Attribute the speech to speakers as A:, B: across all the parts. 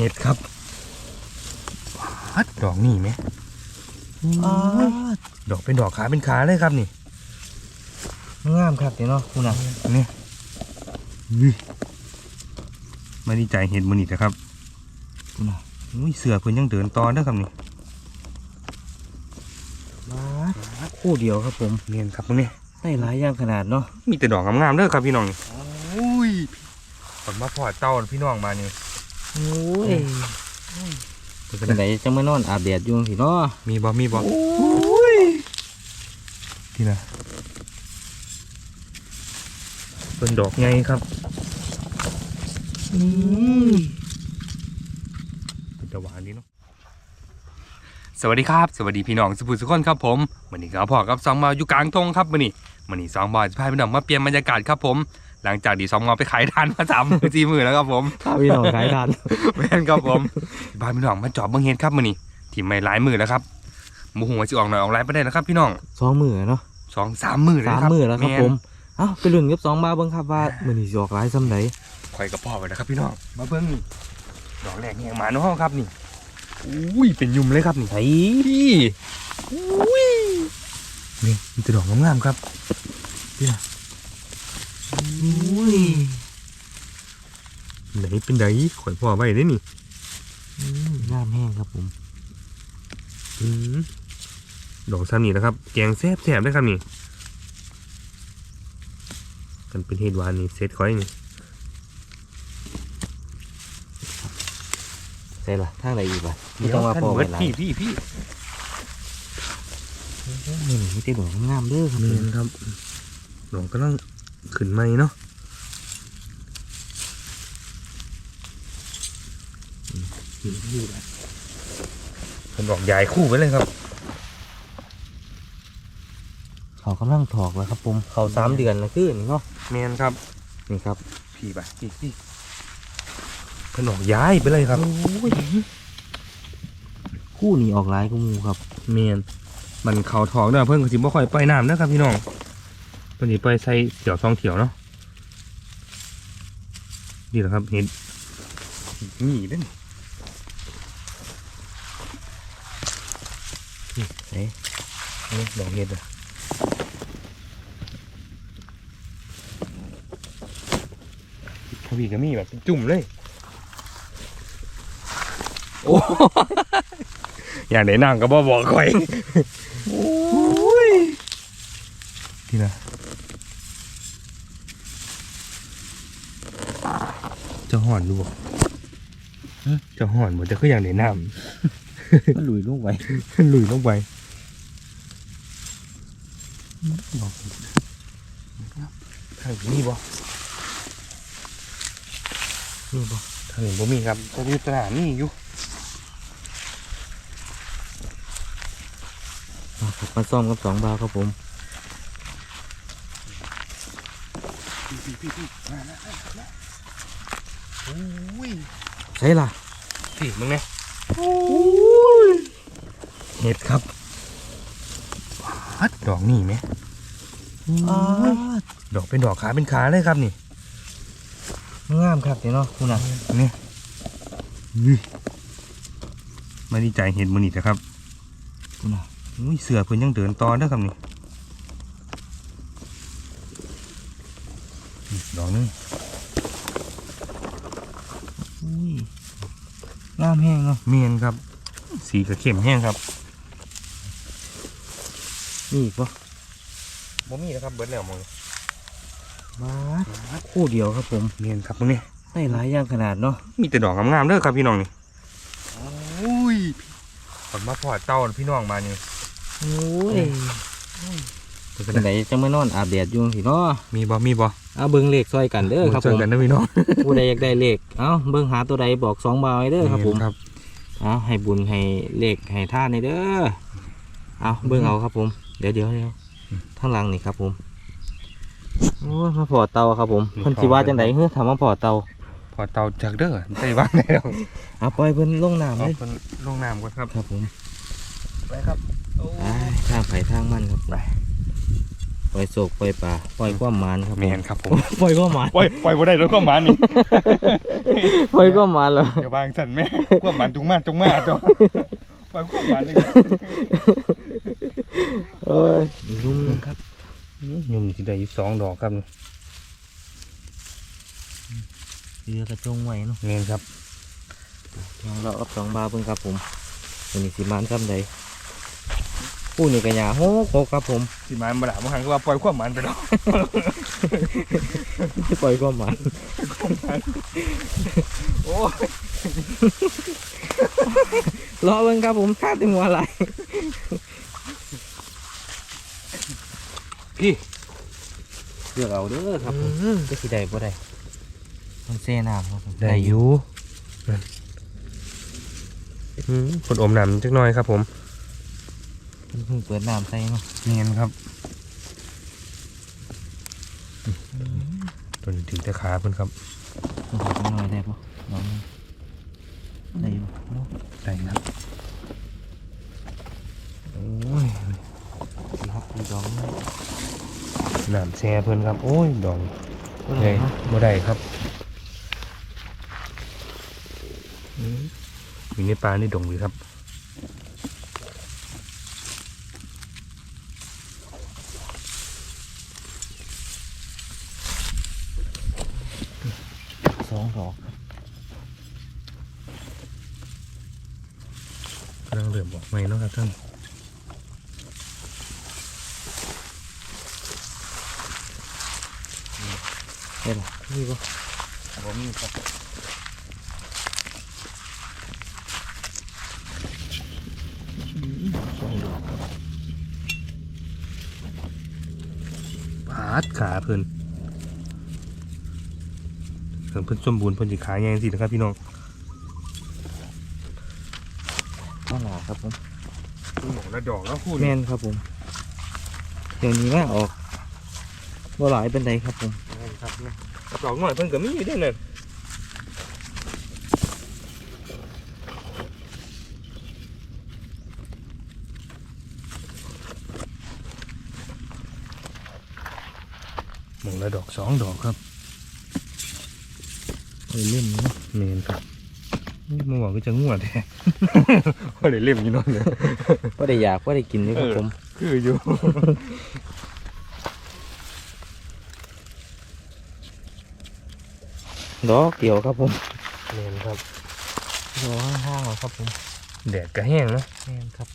A: เห็ดครับฮัดดอกนี่ไหม
B: อ้า
A: ดอกเป็นดอกขาเป็นขาเลยครับนี่
B: งามครับเดี๋ยวเนาะคุณน่ะ
A: นี่อุ้ยไม่ดีใจเห็ดมันนี่นะครับ
B: คุณน่ะ
A: อุ้ยเสือเพิ่นยังเดินตอนเด้อครับนี่
B: มาคู่เดียวครับผม
A: เนียนครับตรงนี้
B: ได้หลายอย่างขนาดเนาะ
A: มีแต่ดอกงามๆเด้อครับพี่น้องนี่อุ้ยผลมาพอดเต้าพี่น้องมานี่
B: โอ้ย
A: เป็น
B: เป็น
A: ไง
B: ไหนจังไม่นอนอาบแดดอยู่สิเนาะ
A: มีบ่มีบ่ที่นะเป็นดอกไงครับเป็นตะหวานดีเนาะสวัสดีครับ สวัสดีพี่น้องสุภุสุคนครับผมวันนี้ก็พอกับสองมาอยู่กลางทงครับวันนี้วันนี้สองบอยจะพาพี่น้องมาเปลี่ยนบรรยากาศครับผม หลังจากที่สองมาไปขายทานมาสามมือสี่มือแล้วครับผม
B: ข้าวพี่น้องขายทาน
A: แม่นครับผมบ้านพี่น้องมาจอบเบิ่งเฮ็ดครับมื้อนี้ที่ไม่หลายมือแล้วครับหมูหัวสิออกหน่อยออกหลายบ่ได้แล้วครับพี่น้อง
B: สองมือเนาะ
A: สองสามมือเลย
B: สาม
A: ครับ
B: มือแล้วครับ
A: แน
B: ผมเอ้าไปลุ้นกับสองมาเบิ่งครับว่ามื้อนี้สิออกหลายซ้ำไหน
A: ข่อยกับพ่อไปแล้วครับพี่น้องมาเบิ่งนี่ดอกแรกนี่ยังหมาเนาะครับนี่อุ้ยเป็นยุ่มเลยครับนี่
B: ไผ
A: พี่อุ้ยนี่มีแต่ดอกงามๆครับ
B: อุ้ย
A: ไหนเป็นไดข่อยพ่อไว้ได้นี่
B: อืมงามแห้งครับผม
A: อืมดอกซ้ำนี่นะครับ แกงแซ่บๆได้ครับนี่กันเป็นเฮ็ดหวานนี่เซ็ตข่อยนี่
B: ใช่ล่ะทางไหนอีกล่ะไม่ต้องมาพอ
A: เบิ
B: กั
A: ด
B: นหลาย
A: พี่พี่พี่
B: มื้อนี้มีแต่ดอกงามๆเด้อครับ
A: เม
B: ผม
A: นครับหลวงก็ต้อง ขึ้นไม่เนาะผมบอกยายคู่ไปเลยครับ
B: เขากำลังถอกแล้วครับผมเขาสามเดือนแล้วคือนี่เนาะ
A: เมนครับ
B: นี่ครับ
A: พี่ไปพี่พี่ขนมย้ายไปเลยครับ
B: โอ้ยคู่นี้ออกหลายกูมูครับ
A: เมนมันเข่าทองเด้อเพิ่นก็สิบ่ค่อยปล่อยน้ำนะครับพี่น้อง เพิ่นสิปใส่เถี่ยวซองเถี่ยวเนาะนี่แหละครับเห็นนี่เด้น
B: เอ๊ะ
A: นี่ดอกเห็ดอะทวีก็มีแบบจุ่มเลย โอ้อย่างไหนนั่งก็บ่บอกคอยโอ้ยที่นะ จะห่อนดูบ่จะห่อนบ่จะคืออย่างไหนน้
B: มันหลุยลงไปำ
A: ลุยลงไปบอกทางนี้บ่
B: นี่บ่
A: ทางนี้บ่มีครับจะอยู่ตลาดนี่อยู่
B: มาครับมาซ่อมกับสองบาวครับผม
A: โอ้ย
B: ใช่ล่ะ
A: พี่มึงเนี่ยเห็ดครับฮัดดอกนี่ไหม
B: อ้า
A: ดอกเป็นดอกขาเป็นขาเลยครับนี่
B: งามครับเดี๋ยวเนาะคุณน่ะ
A: นี่อุ้ยไม่ดีใจเห็ดมันนี่นะครับ
B: คุณน่ะ
A: อุ้ยเสือเพิ่นยังเดินตอนเด้อครับนี่นี่ดอกนึง
B: อุ้ย งามแห้งเนาะ
A: เมียนครับ สีกระเข้มแห้งครับ
B: นี่อีกบ่
A: บ่มีนะครับเบิดแล้วมอง
B: มาคู่เดียวครับผม
A: เมียนครับมึงนี่
B: ได้หลายอย่างขนาดเนาะ
A: มีแต่ดอกงามๆเด้อครับพี่น้องนี่อุ้ยผลมาพอดเต้าพี่น้องมานี่
B: โอ้ย
A: เป็น
B: เป็นไหนจังไม่นอนอาบแดดอยู่สิเนาะ
A: มีบ่มีบ่
B: เอาเบิ่งเลขซอยกันเด้อครับ
A: เจ
B: ผ
A: อ
B: ม
A: กันนะพี่น้อง
B: ผู้ใดอยากได้เลขเอ้าเบิ่งหาตัวใดบอกสองบาวให้เด้อครับผม
A: ครับ
B: เอาให้บุญให้เลขให้ท่านในเด้อเอาเบิ่งเอาครับผมเดี๋ยวเดี๋ยวเดี๋ยวข้างหลังนี่ครับผมโอ้ยมาพอเตาครับผมเพิ่นสิว่าจังไดเฮ้ยถามว่าพอเตา
A: พอเต้าจากเด้อได้บ้างแล้ว
B: เอาปล่อยเพิ่นลงน้ำ
A: เอา
B: เลย
A: คนลงน้ำก่อนครับ
B: ครับผม
A: ไปครับ
B: ไปทางไผทางมันครับไป ปล่อยโศกปล่อยป่าปล่อยความหมานครับ
A: แมนครับผม
B: ปล่อยความหมาน
A: ปล่อยปล่อยบ่ได้แล้วก็หมันนี่
B: ปล่อยความหมานเหรอ
A: อย่าวางสั่นแม่ความหมันจุงมาจุงมาจ้ะปล่อยความหมันนี่
B: เอ้ยยุ่งครับ
A: ยุ่มสิได้อยู่สองดอกครับ
B: เรือกระจงไว้เนาะ
A: แมนครับ
B: ลองเราเอาสองบาเพิ่งครับผมวันนี้สิมานซ้ำใด ผู้นี่กระยาโฮกโฮกครับผม
A: สิหมันบ่ล่ะบ่หันก็ว่าปล่อยความหมันไปแล้ว
B: ปล่อยความหมาน
A: โอ้ย
B: รอเบิ่งครับผมคาดถึงหัวไหล
A: พี่
B: เลือกเอาเด้อครับผมก็สิได้บ่ได้ต้องเซน้ำครับผม
A: ได้อยู่อืมผลอมน้ำจักหน่อยครับผม
B: เพิ่งเปิดน้ำใส่เนาะ
A: เนียนครับตัวนี้ถึงแต่ขาเพิ่นครับ
B: ต้องขอจังหน่อยได้ปะน้องได้อยู่เนาะ
A: ได้ครับโอ้ย
B: ดีครับดีดอกนี่
A: น้ำแช่เพิ่นครับ โอ้ยดอง
B: บ่
A: เล
B: ได้
A: ย
B: เนาะ
A: บ่ได้ครับมีในปลาในดงเลยครับ
B: สองดอกครับ
A: กำลังเริ่มออกใหม่เนาะครับท่าน
B: ได้ปะนี่ปะ
A: ผมมีครับพาดขาเพิ่นเพิ่นเพิ่นสมบูรณ์เพิ่นสิขาใหญ่สินะครับพี่น้อง
B: ข้าวหนาครับผม
A: หมองละดอกแล้วคู่
B: แม่นครับผมเดี๋ยวนี้ว่าออกว่าหลายเป็นไดครับผม
A: ครับดอกหน่อยเพิ่นก็มีอยู่ด้วยนั่นหมองละดอกสองดอกครับ
B: เออเล่นเนาะ
A: เมนครับเมื่อวานก็จะง่วงแท้ว่าได้เล่มอยู่นั่นเลย
B: ก็ได้อยากก็ได้กินด้วยครับ
A: เออ
B: ผม
A: คืออยู่
B: ดอกเดียวครับผม
A: เมนครับ
B: ดอกห้างๆเอาครับผม
A: แดดก็แห้งเนาะ
B: แม่นครับ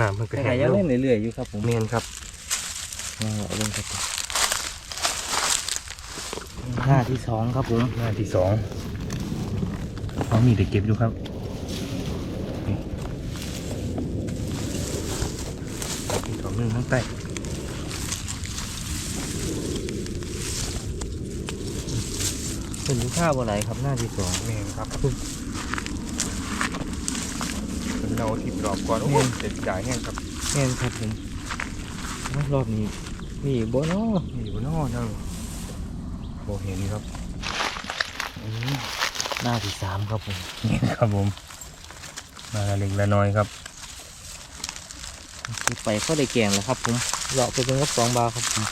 A: น้ำมันก็
B: แต่
A: แห้
B: ก็
A: ง
B: ยัง
A: ล
B: เล่
A: ง
B: นเรื่อยๆอยู่ครับผม
A: เมนครับ
B: เอาเอาลงครับผมหน้าที่สองครับผม
A: หน้าที่สองเขามีแต่เก็บอยู่ครับนี่อีกดอกหนึ่งข้างใต้
B: เป็นลูกค้าบ่ไหลครับหน้าที่สอง
A: เมนครับเป็นเราทิบดอกก่อนโอ้ยเด็ดจ่ายแห้งครับ
B: แม่นครับผมรอบนี้มีอีกบ่เนาะ
A: นี่อยู่นอกนั่งโบเห็นครับอืม
B: หน้าที่สามครับผม
A: นี่ครับผมมาละเล็กละน้อยครับ
B: คือไปก็ได้แกงแล้วครับผมเลาะไปเป็นกับสองบาทครับผม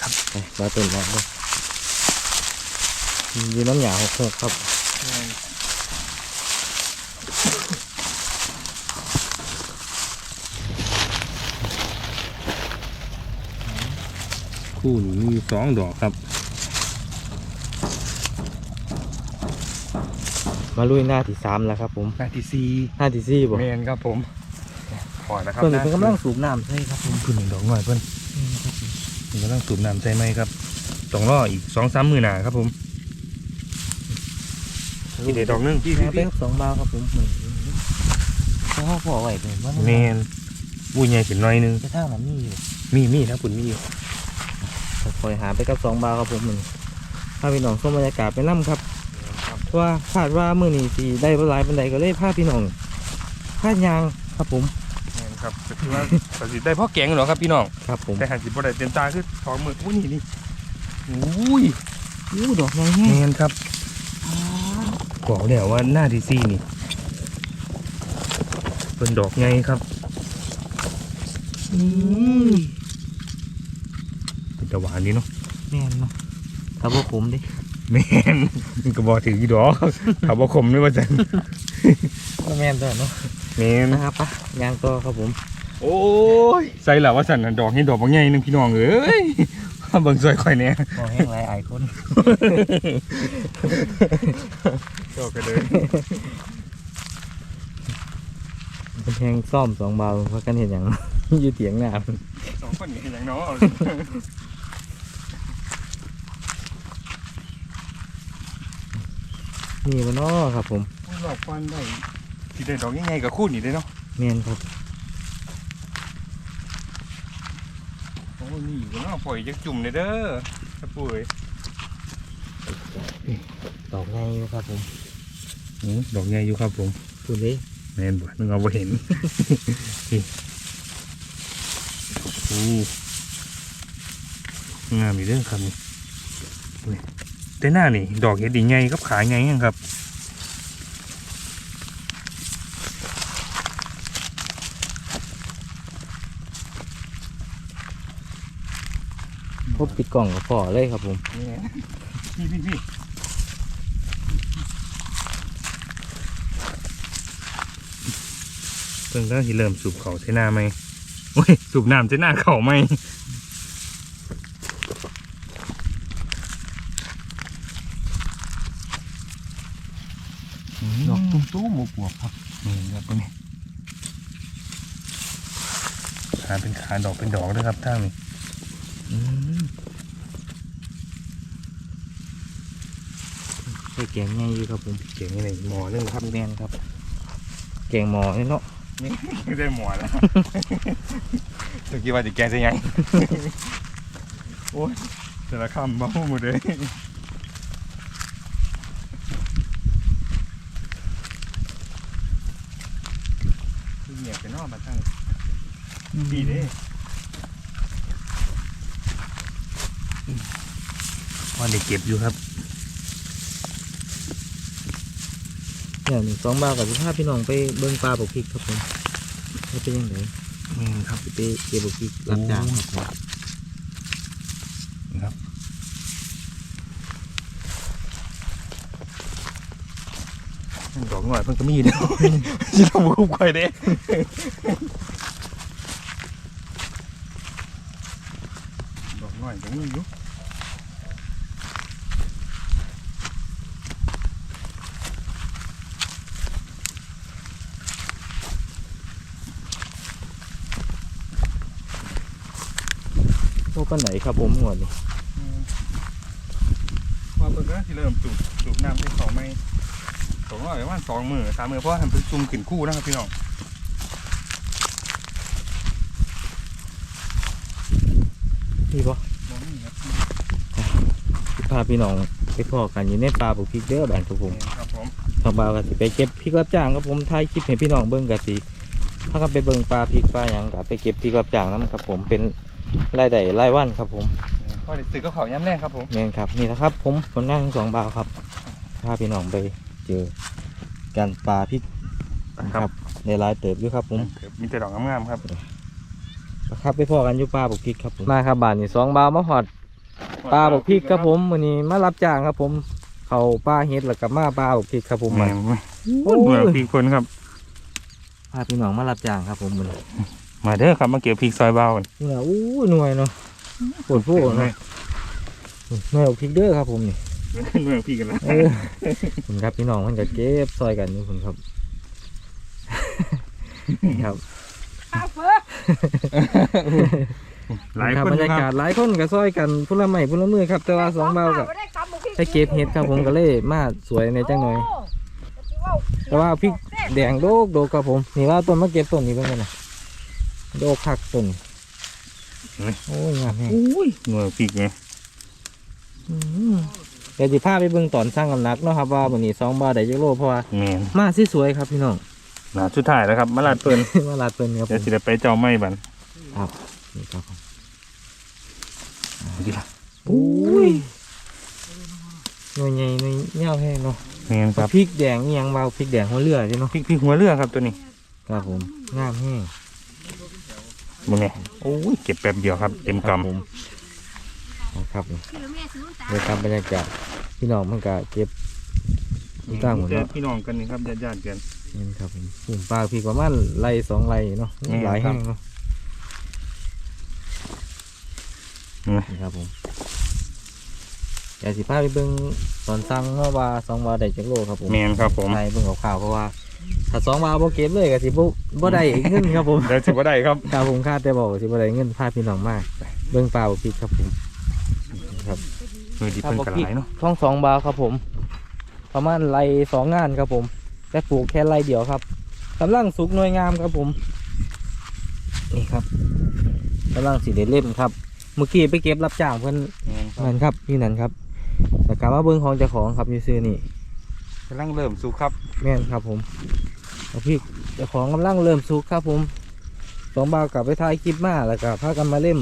A: ครับ
B: ไปบาต้นแล้วเลยอ ยู่น้ำหยาหกหกครับ
A: คู่นี้มีสองดอกครับ
B: มาลุยหน้าที่สามแล้วครับ ผม
A: หน้าที่สี่
B: หน้าที่สี่บ่
A: เมนครับผมพอแล้วครับ
B: เพิ่นเป็นกำลังสูบน้ำใช่ครับผม
A: ขึ้นหนึ่งดอกหน่อยเพิ่นเพิ่นกำลังสูบน้ำใจไหมครับต้องรออีกสองสามมือหนาครับผม นี่เดี๋ยวดอกหนึงพี่
B: แม่
A: พี่
B: ไป
A: พี่
B: กับสองบาทครับผมเขาพ่อไหวเป็นว่า
A: เมนบุญใหญ่เป็นน้อยหนึง
B: จะท่ามันมีอยู่
A: มีมีนะคุณมีอยู่
B: คอยหาไปกับสองบาทครับผมหนึ่งพาพี่น้องชมบรรยากาศไปน้ำครับ
A: ครับ
B: ว่าคาดว่ามื้อนี้สิได้บ่หลายปานใดก็เลยพาพี่น้องพายางครับผม
A: เมนครับก็คือว่าก็สิได้พ่อแกงเหรอครับพี่น้อง
B: ครับผม
A: แต่หันสิบ่ได้เต็มตาคือสองมืออุ้ยนี่นี่อุ้ย
B: อู้ดอกใหญ่แฮ
A: เมนครับ บอกแล้วว่าหน้าที่สี่นี่เป็นดอกไงครับ
B: อืม
A: จะหวานดีเนาะ
B: แม่นเนาะถ้าบ่ขมดิ
A: แม่นมันก็บอถือกี่ดอกถ้าบ่คมไม่ว่าจัง
B: บ่แม่นตัวเนาะ
A: แม่น
B: นะครับปะยางต่อครับผม
A: โอ้ยใส่แล้วว่าสั่นน่ะดอกนี้ดอกบางใหญ่นึงพี่น้องเอ้ยเบิ่งซอยข่อยเนี่ย
B: พอแห้งหลายอายคน
A: ดอกกันเลย
B: เป็นแห้งซ่อมสองเบาเพราะกันเห็นอย่างอยู่เถียงหน้า
A: สองคนนี้อย่างเนาะ
B: นี่บ่เนาะครับผม
A: ดอกควันได้ที่ได้ดอกใหญ่ๆกับคู่นี่ได้เนาะ
B: แม่นครับ
A: โอ้ยนี่อยู่เนาะปล่อยจักจุ่มเลยเด้อถ้าปุ้ย
B: ดอกใหญ่อยู่ครับผม
A: อือ ดอกใหญ่อยู่ครับผม
B: คุณเลย
A: แม่นบ่นึกเอาบ่เห็นนี่โอ้งามอยู่เด้อครับนี่นี่แต่หน้านี่ ดอกเห็ดดีไงกับขาไงยังครับ
B: พบปิดกล่องกับพ่อเลยครับผม
A: พี่พี่พี่ พิ่งก็ที่เริ่มสูบเขาใช้หน้าไหมโอ้ยสูบน้ำใช้หน้าเขาไหมดอกตุ้มตุ้มบวบๆครับนี่ครับตรงนี้ขาเป็นขาดอกเป็นดอกด้วยครับท่างนี้
B: อืมใส่แกงใหญ่อยู่ครับผม
A: เขียนในหมอนึงครับ
B: แม่นครับแกงหมอนี่เนาะ
A: ไม่ได้หมอแล้วตะกี้ว่าจะแกจะยังโอ้ยแต่ละคำบ้าหมดเลยเงียบไปนอกมาตั้งดีเด้วันเด็กเก็บอยู่ครับ
B: เนี่ยหนึ่งสองบาทกับสิบห้าพี่น้องไปเบิ้งปลาบกพริกครับผมว่าเป็นยังไง
A: อืมครับ
B: ไปเก็บบกพริกรับจ้างครับผม
A: ครับดอกหน่อยเพิ่งก็มีเด้อที่เราบุกไปเด้ดอกหน่อยก็มีอยู่
B: โอ้ปันไหนครับผมหัวนี่
A: พอเพิ่งก็ที่เริ่มสูบสูบน้ำที่เขาไม่สองร้อยประมาณสองมือสามมือเพราะว่าทำเป็นซุ่มขึ้นคู่นะครับพี่น้อง
B: นี่ปะ
A: มองนี่
B: พาพี่น้องไปพอกันอยู่ในปลาบกพริกเด้อบ้านครับผม
A: นี่ครับผม
B: ทางบ่าวก็สิไปเก็บพริกรับจ้างครับผมถ่ายคลิปให้พี่น้องเบิ่งก็สิถ้าก็ไปเบิ่งปลาพริกปลาหยังก็ไปเก็บพริกรับจ้างนํครับผมเป็น รายได้รายวันครับผม
A: พอเด็กตื่นก็เขาย้ำแรกครับผม
B: นี่นครับนี่นะครับ ผมผลงานของสองบ่าวครับพาพี่น้องไปเจอกันปลาพริกนะครับในรายเติบอยู่ครับผม
A: มีแต่ดอกงามๆครับ
B: ครับไปพอกันอยู่ปลาบกพริกครับผมมาครับบ้านนี่สองบ่าวมาหอด ปลาบกพริกครับผมวันนี้มารับจ้างครับผม เขาปลาเฮ็ดแล้วก็มาปลาบกพริกครับผม
A: มา
B: มา
A: โอ้ยเหมือนพี่คนครับ
B: พาพี่น้องมารับจ้างครับผมมัน
A: มาเด้อครับมาเก็บพริกซอยเบากัน
B: นี่นะอู้หน่วยเนาะปวดผู้เนาะหน่วยบกพริกเด้อครับผมนี่
A: เมืองพี่กันนะ
B: เออผมครับพี่น้องมันก็เก็บซอยกันนี่ผมครับครับ
A: หลาย
B: ครับ
A: คน
B: บรรยา
A: ค
B: กา
A: รั
B: ศ
A: บ
B: หลายคนก็ซอยกันพุ่ละไม้พุ่ละมือครับ แต่ว่าสองเบากับไปเก็บเห็ดครับผมก็เลยมาสวยในจังหน่อย แต่ว่าพริกแดงโดกโดกครับผมนี่ว่าต้นมะเก็บต้นนี้เป็นไงนะ โดกผักต้นโอ้ยงามแฮง
A: อุ้ยเมืองพริกไง
B: อืมเดี๋ยวสิพาไปเบิ่งตอนสร้างกำนักเนาะครับว่าวันนี้สองบาทได้จักโลเพราะว่า
A: แมน
B: มาสิสวยครับพี่น้อง
A: หนาชุดถ่ายแล้วครับมาลาดเปิ้น
B: มาลาดเปิ้นครับผ
A: เดี๋ยว
B: ม
A: สิได้ไปเจ้าไม่บัน
B: นี่ครับผม
A: ดีละ
B: โอ้ยหน่วยใหญ่หน่วยเง่าแห้งเนาะ
A: แมนครับ
B: พริกแดงอีหยังเบาพริกแดงหัวเรือใช่เนาะ
A: พริกพริกหัวเรือครับตัวนี้
B: ครับผมงามแห้ง
A: มึงไงโอ้ยเก็บแป๊บเดียวครับ เต็ม
B: ครับ
A: กำ
B: ผมนะครับนี่
C: คือแม่ซื้อตา
B: เดี๋ยวครับบรรยากาศพี่น้องมันก็เก็บอยู่ตั้งหมด
A: เจอ
B: เนาะ
A: พี่น้องกันนี่ครับญาติๆกัน
B: นี่ครับผมปุ่มปลาพี่ประมาณไรสองไรเนาะ
A: นี่
B: หลาย
A: ครั
B: แห้
A: บ
B: งเนาะ
A: นี่
B: นี่ครับผมอยากสิพาไปเบิ่งตอนสั่งเนาะว่าสองวาได้จักโลครับผม
A: แมนครับผม
B: ใช่เบิ่งข่าวๆเพราะว่า ถ้าสองวาบ่เก็บเลยก็สิบ่บ่ได้เงินครับผม
A: เดี๋ยวสิบ่ได้ครับ
B: ครับผมคาดแต่บอกว่าสิบ่ได้เงินพาพี่น้องมากเบิ่งปลาบ่พี่ครับผมครับ
A: มือดีเพิ่นกระไรเนาะ
B: ท้องสองบาทครับผม ประมาณไรสองงานครับผมแต่ปลูกแค่ไรเดียวครับกำลังสุกหน่วยงามครับผม นี่ครับกำลังสีเด็ดเล่มครับเมื่อกี้ไปเก็บรับจ้างเพิ่น
A: แมนครับ
B: นั่นครับอยู่นั่นครับแต่กลับมาเบิ้งของเจ้าของครับอยู่ซื้อนี่
A: กำลังเริ่มสุกครับ
B: แม่นครับผมเอาพี่เจ้าของกำลังเริ่มสุกครับผมสองบาวกลับไปถ่ายคลิปมาแล้วก็พากันมาเล่ม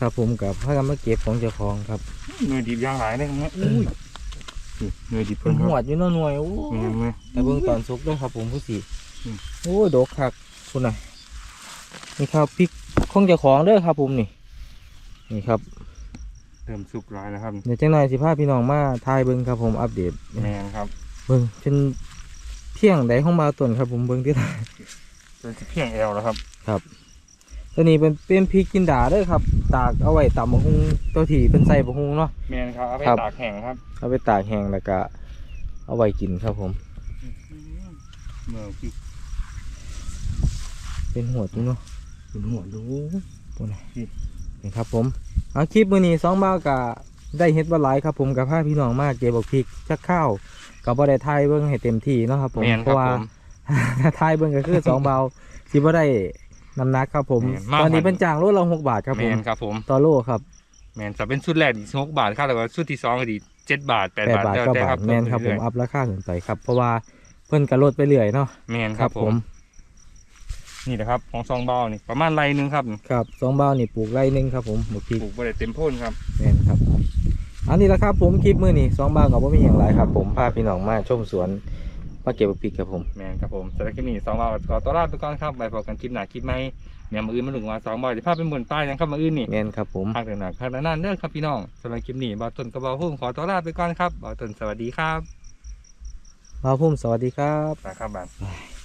B: ครับผมกับพากันมาเก็บของเจ้าของครับ
A: มือดีย่างหลายเลยครับเนี่ยอุ้ยนี่มือดี
B: เป็
A: เพิ่
B: น
A: นค
B: ห
A: รับ
B: วดอยู่เน้อหน่วยโอ้
A: แมนไหม
B: แต่เบื้องตอนซุกด้วยครับผมผู้สี
A: อืม
B: โอ้ยดกคักคุณน่ะนี่ครับพริกของเจ้าของเด้อครับผมนี่ นี่ครับ
A: เริ่มสุกหลายแล้วครับ
B: เดี๋ยวจังหน่อยสิพาพี่น้องมาทายเบิ้งครับผมอัปเดต
A: แมนครับ
B: เบิ้งเป็นเที่ยงใดของมาต้นครับ ผมเบิ้งที่ไหน
A: เป็นสิเพียงแอลแล้วครับ
B: ตัวนี้เป็นเป็นพริกจินดาเด้อครับ ตากเอาไว้ตำบะฮุงตัวที่เป็นใส่บะฮุงเนาะ
A: แมนครับเอาไป
B: ครับ
A: ตากแห้งครับ
B: เอาไปตากแห้งแล้วก็ เอาไว้กินครับผม
A: เมื่อกี้
B: เป็นหัวจุเนาะ
A: เป็นหัวดู
B: ตัวไหน
A: นี่
B: นี่ครับผมเอาคลิปมือนี้สองบ้าวกะได้เฮ็ดบ่หลายครับผมกับพาพี่น้องมากเก็บบักพริกชักข้าว กับบ่ได้ทายเบิ่งให้เต็มที่เนาะครับผม
A: แมน
B: เพ
A: ครับ
B: ราะว่า
A: ผม
B: ถ้าทายเบิ่งก็คือสองเบาสิบ่ได้น้ำหนักครับผม
A: แม่นมาก
B: ตอนนี้
A: มัน
B: เป็นจ้างโลละหกบาทครับ
A: แม
B: ผม
A: นครับผม
B: ต่อโลครับ
A: แมนจะเป็นชุดแรกอีกหกบาทครับแล้วก็ชุดที่สองก็ดีเจ็ดบาทแปด
B: แปด
A: บาท
B: บาท
A: แล้ว
B: เก้า
A: แต่
B: บา
A: ครั
B: ท
A: บ
B: แม่นครับผมอัพราคาขึ้นไปครับ เพราะว่าเพิ่นก็ลดไปเรื่อยเนาะ
A: แมนครับผมนี่แหละครับของซองเบานี่ประมาณไรหนึงครับ
B: ครับสองเบานี่ปลูกไร่หนึงครับผมบักพริก
A: ปลูกบริเต็มโพ่นครับ
B: แม่นครับ อันนี้แหละครับผมคลิปมื้อนี้สองเบาก็บ่มีหยังหลายครับ ผมพาพี่น้องมาชมสวนมาเก็บบักพริกครับผม
A: แมนครับผมสำหรับคลิปนี้สองเบาขอต้อนรับไปก่อนครับไปพบกันคลิปหน้าคลิปไหมเนี่ยมาอื่นมาหนึ่งวันสองเบาจะพาเป็นบนป้ายนะครับมาอื่นนี่
B: แม่นครับผม
A: ภาคหนักๆภาคนั้นๆเด้อครับพี่น้องสำหรับคลิปนี้บอต้นกับเบาพุ่มขอต้อนรับไปก่อนครับบอต้นสวัสดีครับ
B: บาวพุ่มสวัสดีครับ
A: นะครับบัน